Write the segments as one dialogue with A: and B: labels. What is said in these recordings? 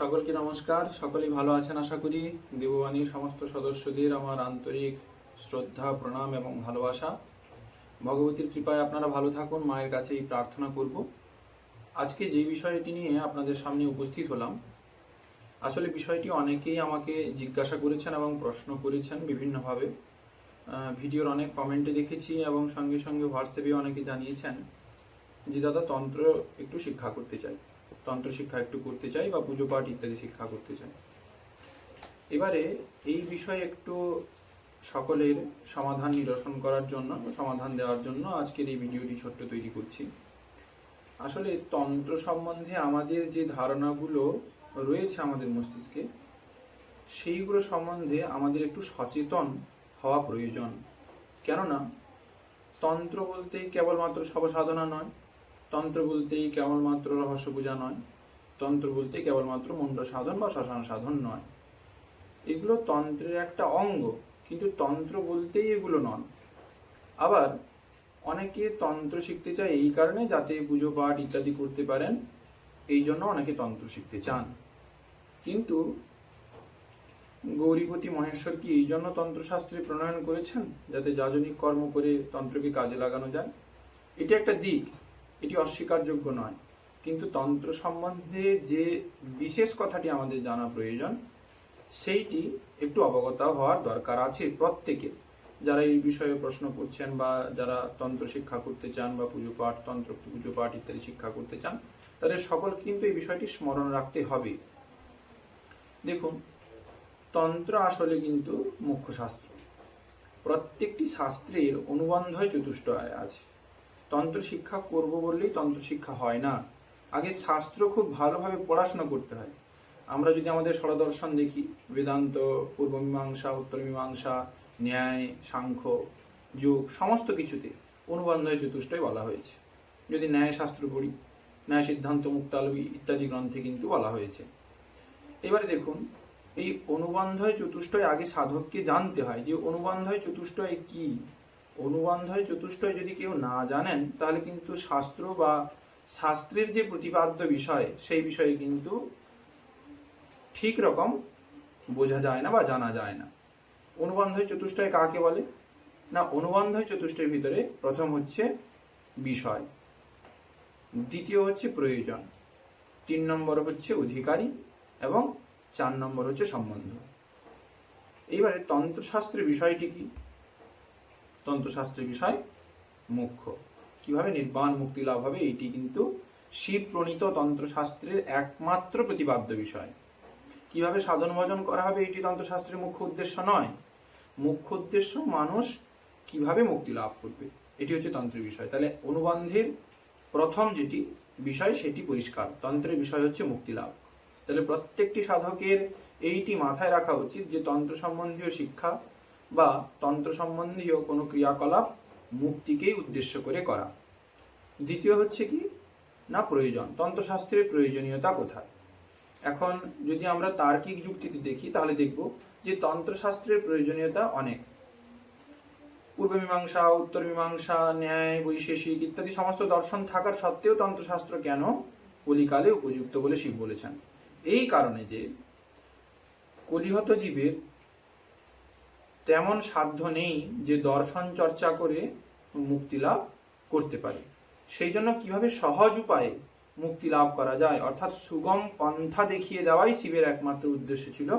A: সকলকে নমস্কার। সকলেই ভালো আছেন আশা করি। দেববাণীর সমস্ত সদস্যদের আমার আন্তরিক শ্রদ্ধা, প্রণাম এবং ভালোবাসা। ভগবতীর কৃপায় আপনারা ভালো থাকুন, মায়ের কাছে এই প্রার্থনা করব। আজকে যে বিষয়টি নিয়ে আপনাদের সামনে উপস্থিত হলাম, আসলে বিষয়টি অনেকেই আমাকে জিজ্ঞাসা করেছেন এবং প্রশ্ন করেছেন বিভিন্নভাবে। ভিডিওর অনেক কমেন্টে দেখেছি এবং সঙ্গে সঙ্গে হোয়াটসঅ্যাপে অনেকে জানিয়েছেন যে, দাদা, তন্ত্র একটু শিক্ষা করতে চাই। তন্ত্র শিক্ষা একটু করতে চাই বা পুজো পাঠ ইত্যাদি শিক্ষা করতে চাই। এবারে এই বিষয়ে একটু সকলের সমাধান নিরসন করার জন্য, সমাধান দেওয়ার জন্য আজকের এই ভিডিওটি ছোট্ট তৈরি করছি। আসলে তন্ত্র সম্বন্ধে আমাদের যে ধারণাগুলো রয়েছে আমাদের মস্তিষ্কে, সেইগুলো সম্বন্ধে আমাদের একটু সচেতন হওয়া প্রয়োজন। কেননা তন্ত্র বলতে কেবলমাত্র সবসাধনা নয় তন্ত্র বলতেই কেবলমাত্র রহস্য পূজা নয়। তন্ত্র বলতে কেবলমাত্র মন্ত্র সাধন বা শ্মশান সাধন নয়। এগুলো তন্ত্রের একটা অঙ্গ, কিন্তু তন্ত্র বলতেই এগুলো নন আবার অনেকে তন্ত্র শিখতে চায় এই কারণে, যাতে পুজো পাঠ ইত্যাদি করতে পারেন। এই জন্য অনেকে তন্ত্র শিখতে চান। কিন্তু গৌরীপতি মহেশ্বর কি এই জন্য তন্ত্রশাস্ত্রে প্রণয়ন করেছেন, যাতে যাজনিক কর্ম করে তন্ত্রকে কাজে লাগানো যায়? এটি একটা দিক। এটি অস্বীকারযোগ্য নয়। কিন্তু তন্ত্র সম্বন্ধে যে বিশেষ কথাটি আমাদের জানা প্রয়োজন, সেইটি একটু অবগত হওয়ার দরকার আছে প্রত্যেকের। যারা এই বিষয়ে প্রশ্ন করছেন বা যারা তন্ত্র শিক্ষা করতে চান বা পুজো পাঠ, তন্ত্র পুজো পাঠ ইত্যাদি শিক্ষা করতে চান, তাদের সকল কিন্তু এই বিষয়টি স্মরণ রাখতে হবে। দেখুন, তন্ত্র আসলে কিন্তু মুখ্য শাস্ত্র। প্রত্যেকটি শাস্ত্রের অনুবন্ধয় চতুষ্টয় আছে। তন্ত্র শিক্ষা করব বললেই তন্ত্র শিক্ষা হয় না। আগে শাস্ত্র খুব ভালোভাবে পড়াশোনা করতে হয়। আমরা যদি আমাদের সরদর্শন দেখি, বেদান্ত, পূর্ব মীমাংসা, উত্তর মীমাংসা, ন্যায়, সাংখ্য, যোগ, সমস্ত কিছুতে অনুবন্ধয় চতুষ্টয় বলা হয়েছে। যদি ন্যায় শাস্ত্র পড়ি, ন্যায় সিদ্ধান্ত মুক্তালবী ইত্যাদি গ্রন্থে কিন্তু বলা হয়েছে। এবারে দেখুন, এই অনুবন্ধয় চতুষ্টয় আগে সাধককে জানতে হয় যে অনুবন্ধয় চতুষ্টয় কি? অনুবন্ধয় চতুষ্টয় যদি কেউ না জানেন, তাহলে কিন্তু শাস্ত্র বা শাস্ত্রের যে প্রতিপাদ্য বিষয়, সেই বিষয়ে কিন্তু ঠিক রকম বোঝা যায় না বা জানা যায় না। অনুবন্ধয় চতুষ্টয় কাকে বলে? না, অনুবন্ধয় চতুষ্টয়ের ভিতরে প্রথম হচ্ছে বিষয়, দ্বিতীয় হচ্ছে প্রয়োজন, তিন নম্বর হচ্ছে অধিকারী, এবং চার নম্বর হচ্ছে সম্বন্ধ। এইবারে তন্ত্রশাস্ত্রের বিষয়টি কি? তন্ত্রশাস্ত্রের বিষয় মুখ্য। কীভাবে নির্বাণ মুক্তি লাভ হবে, এটি কিন্তু শিব প্রণীত তন্ত্রশাস্ত্রের একমাত্র প্রতিপাদ্য বিষয়। কীভাবে সাধন ভজন করা হবে, এটি তন্ত্রশাস্ত্রের মুখ্য উদ্দেশ্য নয়। মুখ্য উদ্দেশ্য মানুষ কীভাবে মুক্তি লাভ করবে, এটি হচ্ছে তন্ত্রের বিষয়। তাহলে অনুবন্ধের প্রথম যেটি বিষয়, সেটি পরিষ্কার। তন্ত্রের বিষয় হচ্ছে মুক্তি লাভ। তাহলে প্রত্যেকটি সাধকের এইটি মাথায় রাখা উচিত যে তন্ত্র সম্বন্ধীয় শিক্ষা বা তন্ত্র সম্বন্ধীয় কোনো ক্রিয়াকলাপ মুক্তিকেই উদ্দেশ্য করে করা। দ্বিতীয় হচ্ছে কি? না, প্রয়োজন। তন্ত্রশাস্ত্রের প্রয়োজনীয়তা কোথায়? এখন যদি আমরা তার্কিক যুক্তিতে দেখি, তাহলে দেখব যে তন্ত্রশাস্ত্রের প্রয়োজনীয়তা অনেক। পূর্ব মীমাংসা, উত্তর মীমাংসা, ন্যায়, বৈশেষিক ইত্যাদি সমস্ত দর্শন থাকার সত্ত্বেও তন্ত্রশাস্ত্র কেন কলিকালে উপযুক্ত বলে শিব বলেছেন? এই কারণে যে কলিহত জীবের তেমন সাধ্য নেই যে দর্শন চর্চা করে মুক্তি লাভ করতে পারে। সেই জন্য কীভাবে সহজ উপায়ে মুক্তি লাভ করা যায়? অর্থাৎ সুগম পন্থা দেখিয়ে দেওয়াই শিবের একমাত্র উদ্দেশ্য ছিল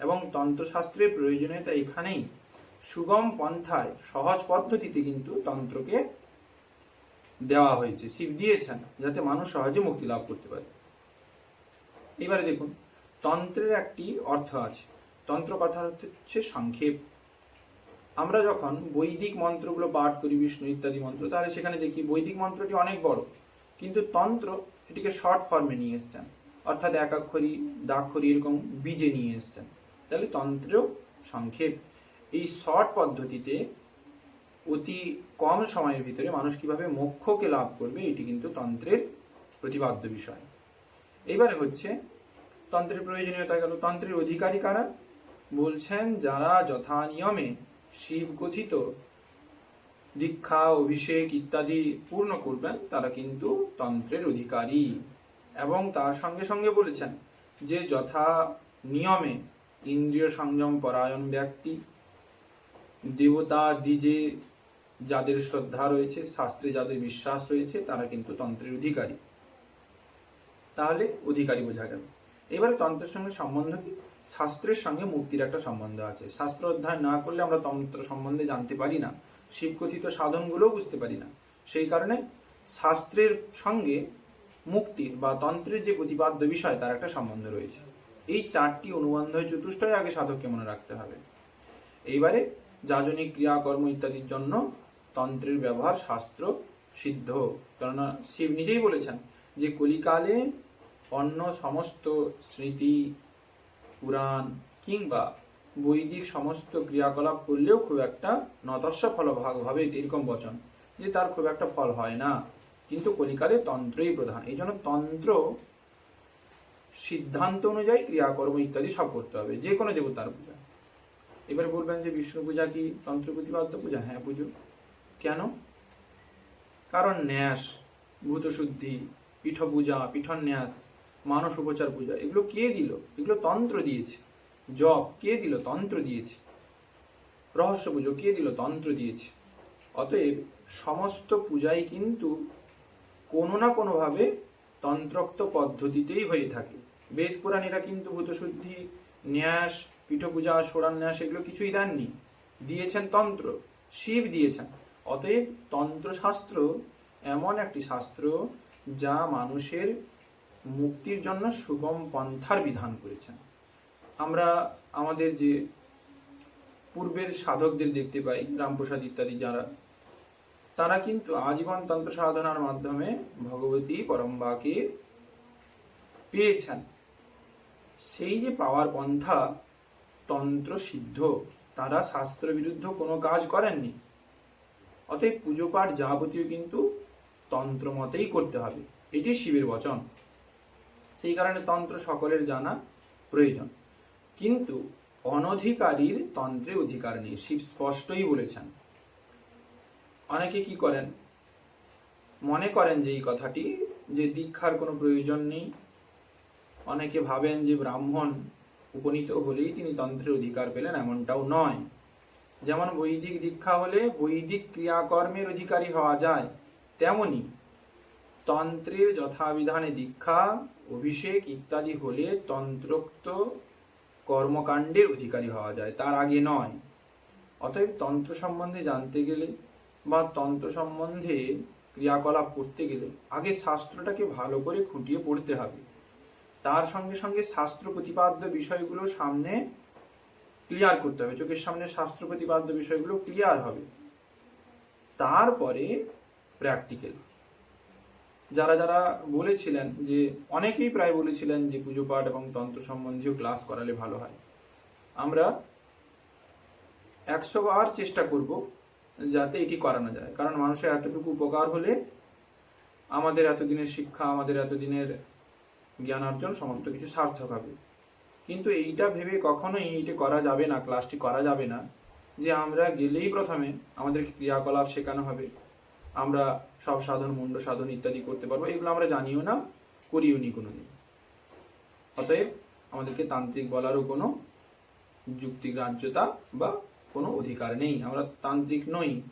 A: এবং তন্ত্রশাস্ত্রের প্রয়োজনীয়তা এখানেই। সুগম পন্থায় সহজ পদ্ধতিতে কিন্তু তন্ত্রকে দেওয়া হয়েছে, শিব দিয়েছেন, যাতে মানুষ সহজে মুক্তি লাভ করতে পারে। এবারে দেখুন, তন্ত্রের একটি অর্থ আছে। তন্ত্র কথা হচ্ছে সংক্ষেপ। আমরা যখন বৈদিক মন্ত্রগুলো পাঠ করি, বিষ্ণু ইত্যাদি মন্ত্র, তাহলে সেখানে দেখি বৈদিক মন্ত্রটি অনেক বড়। কিন্তু তন্ত্র এটিকে শর্ট ফর্মে নিয়ে এসছেন। অর্থাৎ একাক্ষরী দাক্ষরী এরকম বীজে নিয়ে এসছেন। তাহলে তন্ত্রেও সংক্ষেপ। এই শর্ট পদ্ধতিতে অতি কম সময়ের ভিতরে মানুষ কীভাবে মোক্ষকে লাভ করবে, এটি কিন্তু তন্ত্রের প্রতিপাদ্য বিষয়। এবারে হচ্ছে তন্ত্রের প্রয়োজনীয়তা গেল। তন্ত্রের অধিকারী কারা? বলছেন, যারা যথা নিয়মে শিব কথিত, দীক্ষা, অভিষেক ইত্যাদি পূর্ণ করবেন, তারা কিন্তু তন্ত্রের অধিকারী। এবং তার সঙ্গে সঙ্গে বলেছেন যে যথা নিয়মে ইন্দ্রিয় সংযম পরায়ণ ব্যক্তি, দেবতা দিজে যাদের শ্রদ্ধা রয়েছে, শাস্ত্রে যাদের বিশ্বাস রয়েছে, তারা কিন্তু তন্ত্রের অধিকারী। তাহলে অধিকারী বোঝা গেল। এবারে তন্ত্রের সঙ্গে সম্বন্ধ কি? শাস্ত্রের সঙ্গে মুক্তির একটা সম্বন্ধ আছে। শাস্ত্র অধ্যয়ন না করলে আমরা তন্ত্র সম্বন্ধে জানতে পারি না। শিবকথিত সাধনগুলোও বুঝতে পারি না। সেই কারণে শাস্ত্রের সঙ্গে মুক্তির বা তন্ত্রের যে প্রতিপাদ্য বিষয়, তার একটা সম্বন্ধ রয়েছে। এই চারটি অনুবন্ধ চতুষ্টয় আগে সাধককে মনে রাখতে হবে। এইবারে যাজনিক ক্রিয়াকর্ম ইত্যাদির জন্য তন্ত্রের ব্যবহার শাস্ত্র সিদ্ধ। কেননা শিব নিজেই বলেছেন যে কলিকালে অন্য সমস্ত স্মৃতি, পুরাণ কিংবা বৈদিক সমস্ত ক্রিয়াকলাপ করলেও খুব একটা নতস্য ফলভাগ হবে এরকম বচন, যে তার খুব একটা ফল হয় না। কিন্তু কলিকালে তন্ত্রই প্রধান। এই জন্য তন্ত্র, সিদ্ধান্ত অনুযায়ী ক্রিয়াকর্ম ইত্যাদি সব করতে হবে, যে কোনো দেবতার পূজা। এবার বলবেন যে বিষ্ণু পূজা কি তন্ত্র প্রতিপাদ্য পূজা? হ্যাঁ পুজো। কেন? কারণ ন্যাস, ভূতশুদ্ধি পীঠ পূজা পীঠন্যাস মানস উপচার পূজা, এগুলো কে দিল? এগুলো তন্ত্র দিয়েছে। জপ, কে দিল? তন্ত্র দিয়েছে। রহস্য পুজো, কে দিল? তন্ত্র দিয়েছে। অতএব সমস্ত পূজাই কিন্তু কোনো না কোনোভাবে তন্ত্রোক্ত পদ্ধতিতেই হয়ে থাকে। বেদ পুরাণীরা কিন্তু ভূতশুদ্ধি, ন্যাস, পীঠপূজা সোরান্যাস এগুলো কিছুই দেননি। দিয়েছেন তন্ত্র, শিব দিয়েছেন। অতএব তন্ত্রশাস্ত্র এমন একটি শাস্ত্র যা মানুষের মুক্তির জন্য সুগম পন্থার বিধান করেছেন। আমরা আমাদের যে পূর্বের সাধকদের দেখতে পাই, রামপ্রসাদ ইত্যাদি যারা, তারা কিন্তু আজীবন তন্ত্র সাধনার মাধ্যমে ভগবতী পরম্বাকে পেয়েছেন। সেই যে পাওয়ার পন্থা, তন্ত্র সিদ্ধ, তারা শাস্ত্র বিরুদ্ধ কোনো কাজ করেননি। অতএব পুজো পাঠ যাবতীয় কিন্তু তন্ত্র মতেই করতে হবে। এটি শিবের বচন। সেই কারণে তন্ত্র সকলের জানা প্রয়োজন। কিন্তু অনধিকারীর তন্ত্রে অধিকার নেই, শিব স্পষ্টই বলেছেন। অনেকে কি করেন? মনে করেন যে এই কথাটি, যে দীক্ষার কোনো প্রয়োজন নেই। অনেকে ভাবেন যে ব্রাহ্মণ উপনীত হলেই তিনি তন্ত্রের অধিকার পেলেন, এমনটাও নয়। যেমন বৈদিক দীক্ষা হলে বৈদিক ক্রিয়াকর্মের অধিকারী হওয়া যায়, তেমনি তন্ত্রের যথাবিধানে দীক্ষা অভিষেক ইত্যাদি হলে তন্ত্রোক্ত কর্মকাণ্ডের অধিকারী হওয়া যায়, তার আগে নয়। অতএব তন্ত্র সম্বন্ধে জানতে গেলে বা তন্ত্র সম্বন্ধে ক্রিয়াকলাপ করতে গেলে আগে শাস্ত্রটাকে ভালো করে খুঁটিয়ে পড়তে হবে। তার সঙ্গে সঙ্গে শাস্ত্র প্রতিপাদ্য বিষয়গুলো সামনে ক্লিয়ার করতে হবে। চোখের সামনে শাস্ত্র প্রতিপাদ্য বিষয়গুলো ক্লিয়ার হবে। তারপরে প্র্যাকটিক্যাল যারা যারা বলেছিলেন যে অনেকেই প্রায় বলেছিলেন যে পুজো পাঠ এবং তন্ত্র সম্বন্ধীয় ক্লাস করালে ভালো হয়। আমরা একশো বার চেষ্টা করব যাতে এটি করানো যায়। কারণ মানুষের এতটুকু উপকার হলে আমাদের এতদিনের শিক্ষা, আমাদের এতদিনের জ্ঞান অর্জন সমস্ত কিছু সার্থক হবে। কিন্তু এইটা ভেবে কখনোই এইটা করা যাবে না, ক্লাসটি করা যাবে না যে আমরা গেলেই প্রথমে আমাদের ক্রিয়াকলাপ শেখানো হবে। আমরা সব সাধন, মুন্ড সাধন ইত্যাদি করতে পারব। এগুলো আমরা জানিও না, করিও নি কোনোদিন। অতএব আমাদেরকে তান্ত্রিক বলারও কোনো যুক্তিগ্রাহ্যতা বা কোনো অধিকার নেই। আমরা তান্ত্রিক নই।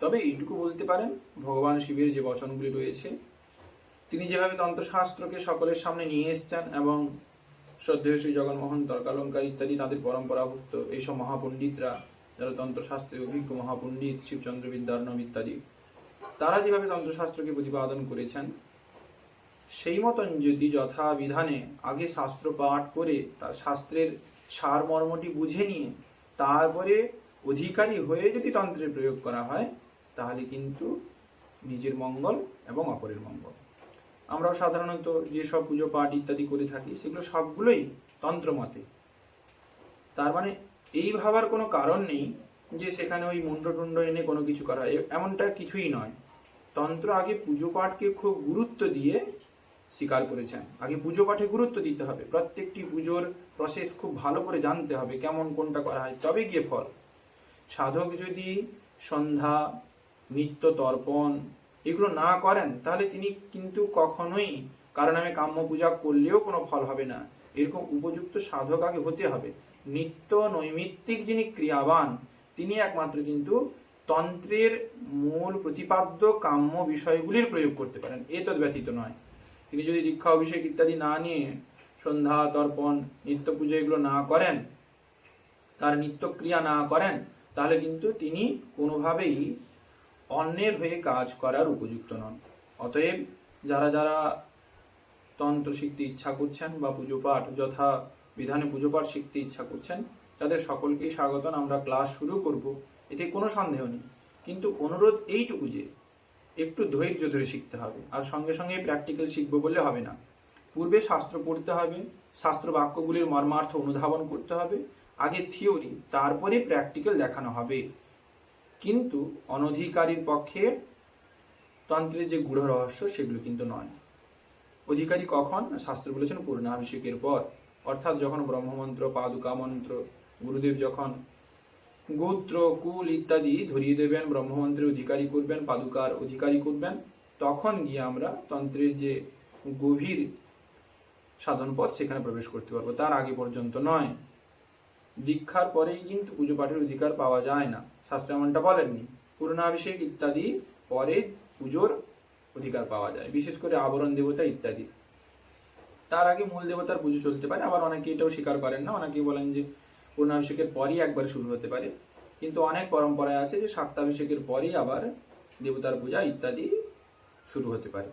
A: তবে এইটুকু বলতে পারেন, ভগবান শিবের যে বচনগুলি রয়েছে, তিনি যেভাবে তন্ত্রশাস্ত্রকে সকলের সামনে নিয়ে এসছেন এবং শ্রদ্ধেয় শ্রী জগন্মোহন, তর্কালঙ্কার ইত্যাদি তাদের পরম্পরাভুক্ত, এইসব মহাপণ্ডিতরা, যারা তন্ত্রশাস্ত্রে অভিজ্ঞ মহাপণ্ডিত, শিবচন্দ্র বিদ্যার্ণব ইত্যাদি তারা যেভাবে তন্ত্রশাস্ত্রকে প্রতিপাদন করেছেন, সেই মতন যদি যথাবিধানে আগে শাস্ত্র পাঠ করে তার শাস্ত্রের সারমর্মটি বুঝে নিয়ে তারপরে অধিকারী হয়ে যদি তন্ত্রের প্রয়োগ করা হয়, তাহলে কিন্তু নিজের মঙ্গল এবং অপরের মঙ্গল। আমরাও সাধারণত যেসব পুজো পাঠ ইত্যাদি করে থাকি, সেগুলো সবগুলোই তন্ত্রমতে। তার মানে এই ভাবার কোনো কারণ নেই যে সেখানে ওই মুন্ড টুন্ড এনে কোনো কিছু করা এমনটা কিছুই নয়। তন্ত্র আগে পুজো পাঠকে খুব গুরুত্ব দিয়ে স্বীকার করেছেন। আগে পুজো পাঠে গুরুত্ব দিতে হবে। প্রত্যেকটি পুজোর প্রসেস খুব ভালো করে জানতে হবে কেমন কোনটা করা হয়, তবে গিয়ে ফল। সাধক যদি সন্ধ্যা, নিত্য তর্পণ এগুলো না করেন, তাহলে তিনি কিন্তু কখনোই কারণ আমি কাম্য পূজা করলেও কোনো ফল হবে না। এরকম উপযুক্ত সাধক আগে হতে হবে। নিত্য নৈমিত্তিক যিনি ক্রিয়াবান, তিনি একমাত্র কিন্তু তন্ত্রের মূল প্রতিপাদ্য কাম্য বিষয়গুলির প্রয়োগ করতে পারেন। এ ব্যতীত নয়। তিনি যদি দীক্ষা, অভিষেক ইত্যাদি না নিয়ে সন্ধ্যা, তর্পণ, নিত্য পুজো এগুলো না করেন, তার নিত্যক্রিয়া না করেন, তাহলে কিন্তু তিনি কোনোভাবেই অন্যের হয়ে কাজ করার উপযুক্ত নন। অতএব যারা যারা তন্ত্র শিখতে ইচ্ছা করছেন বা পুজো পাঠ যথা বিধানে পুজো পাঠ শিখতে ইচ্ছা করছেন, তাদের সকলকেই স্বাগতম। আমরা ক্লাস শুরু করব। এতে কোনো সন্দেহ নেই। কিন্তু অনুরোধ এইটুকু যে, একটু ধৈর্য ধরে শিখতে হবে। আর সঙ্গে সঙ্গে প্র্যাকটিক্যাল শিখব বললে হবে না। পূর্বে শাস্ত্র পড়তে হবে, শাস্ত্র বাক্যগুলির মর্মার্থ অনুধাবন করতে হবে, আগে থিওরি তারপরে প্র্যাকটিক্যাল দেখানো হবে। কিন্তু অনধিকারীর পক্ষে তন্ত্রের যে গূঢ় রহস্য, সেগুলো কিন্তু নয়। অধিকারী কখন? শাস্ত্র বলেছেন, পূর্ণাভিষেকের পর। অর্থাৎ যখন ব্রহ্মমন্ত্র পাদুকা মন্ত্র গুরুদেব যখন গোত্র, কুল ইত্যাদি ধরিয়ে দেবেন, ব্রহ্মমন্ত্রের অধিকারী করবেন, পাদুকার অধিকারী করবেন। তখন গিয়ে আমরা তন্ত্রের যে গভীর সাধন পথ সেখানে প্রবেশ করতে পারব। তার আগে পর্যন্ত নয়। দীক্ষার পরেই কিন্তু পুজো পাঠের অধিকার পাওয়া যায় না। শাস্ত্র এমনটা বলেননি। পূর্ণাভিষেক ইত্যাদি পরে পুজোর অধিকার পাওয়া যায়, বিশেষ করে আবরণ দেবতা ইত্যাদি। তার আগে মূল দেবতার পুজো চলতে পারে। আবার অনেকে এটাও স্বীকার করেন না। অনেকে বলেন যে পূর্ণাভিষেকের পরই একবার শুরু হতে পারে। কিন্তু অনেক পরম্পরায় আছে যে সাত্তাভিষেকের পরই আবার দেবতার পূজা ইত্যাদি শুরু হতে পারে।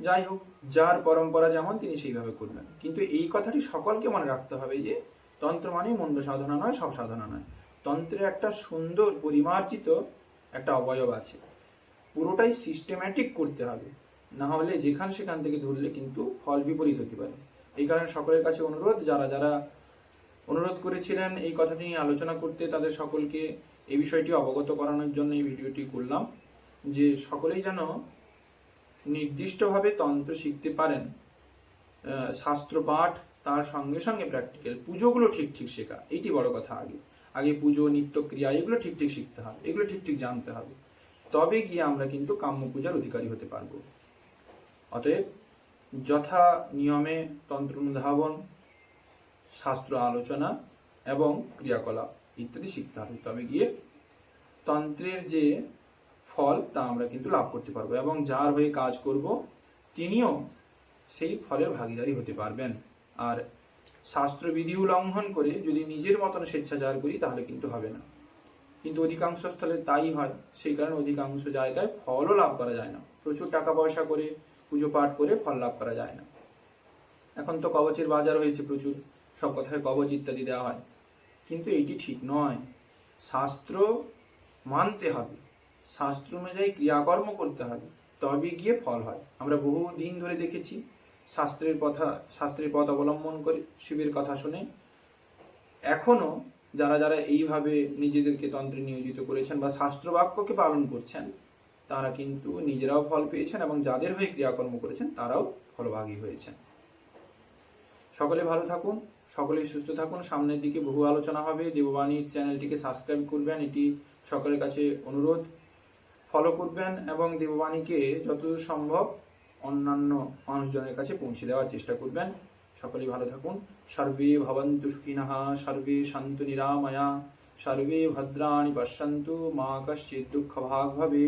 A: যাই হোক, যার পরম্পরা যেমন, তিনি সেইভাবে করবেন কিন্তু এই কথাটি সকলকে মনে রাখতে হবে যে, তন্ত্র মানেই মন্দ সাধনা নয়, সব সাধনা নয়। তন্ত্রে একটা সুন্দর পরিমার্জিত একটা অবয়ব আছে। পুরোটাই সিস্টেম্যাটিক করতে হবে। না হলে যেখান সেখান থেকে ধরলে কিন্তু ফল বিপরীত হতে পারে। এই কারণে সকলের কাছে অনুরোধ, যারা যারা অনুরোধ করেছিলেন এই কথাটি নিয়ে আলোচনা করতে। তাদের সকলকে এই বিষয়টি অবগত করানোর জন্য এই ভিডিওটি করলাম। যে সকলেই যেন নির্দিষ্টভাবে তন্ত্র শিখতে পারেন শাস্ত্র পাঠ, তার সঙ্গে সঙ্গে প্র্যাকটিক্যাল পুজোগুলো ঠিক ঠিক শেখা, এইটি বড় কথা আগে। আগে পুজো, নিত্যক্রিয়া, এগুলো ঠিক ঠিক শিখতে হবে, এগুলো ঠিক ঠিক জানতে হবে। তবে গিয়ে আমরা কিন্তু কাম্য পূজার অধিকারী হতে পারব। অতএব যথা নিয়মে তন্ত্র অনুধাবন শাস্ত্র আলোচনা এবং ক্রিয়াকলাপ ইত্যাদি শিখতে হবে। তবে গিয়ে তন্ত্রের যে ফল, তা আমরা কিন্তু লাভ করতে পারব এবং যার হয়ে কাজ করব, তিনিও সেই ফলের ভাগিদারি হতে পারবেন। আর শাস্ত্রবিধি উল্লঙ্ঘন করে যদি নিজের মতন স্বেচ্ছাচার করি, তাহলে কিন্তু হবে না। কিন্তু অধিকাংশ স্থলে তাই হয়। সেই কারণে অধিকাংশ জায়গায় ফলও লাভ করা যায় না। প্রচুর টাকা পয়সা করে পুজো পাঠ করে ফল লাভ করা যায় না। এখন তো কবচের বাজার হয়েছে প্রচুর। সব কথায় কবচ ইত্যাদি দেওয়া হয়। কিন্তু এটি ঠিক নয়। শাস্ত্র মানতে হবে। শাস্ত্র অনুযায়ী ক্রিয়াকর্ম করতে হবে। তবে গিয়ে ফল হয়। আমরা বহু দিন ধরে দেখেছি শাস্ত্রের কথা, শাস্ত্রের পথ অবলম্বন করে শিবের কথা শুনে। এখনও যারা যারা এইভাবে নিজেদেরকে তন্ত্রে নিয়োজিত করেছেন বা শাস্ত্র বাক্যকে পালন করছেন, তারা কিন্তু নিজেরাও ফল পেয়েছেন এবং যাদের হয়ে ক্রিয়াকর্ম করেছেন, তারাও ফলভাগী হয়েছেন। সকলে ভালো থাকুন। সকলেই সুস্থ থাকুন। সামনের দিকে বহু আলোচনা হবে। দেববাণীর চ্যানেলটিকে সাবস্ক্রাইব করবেন। এটি সকলের কাছে অনুরোধ। ফলো করবেন এবং দেববাণীকে যতদূর সম্ভব অন্যান্য মানুষজনের কাছে পৌঁছে দেওয়ার চেষ্টা করবেন। সকলেই ভালো থাকুন। সর্বে ভবন্তু সুখিনঃ, সর্বে শান্তু নিরাময়া, সর্বে ভদ্রাণি পশ্যন্তু, মা কশ্চিৎ দুঃখ ভাগ ভবে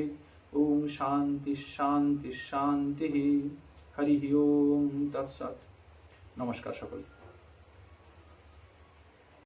A: ওম শান্তি শান্তি শান্তি। হরি ওম তৎসৎ। নমস্কার সকল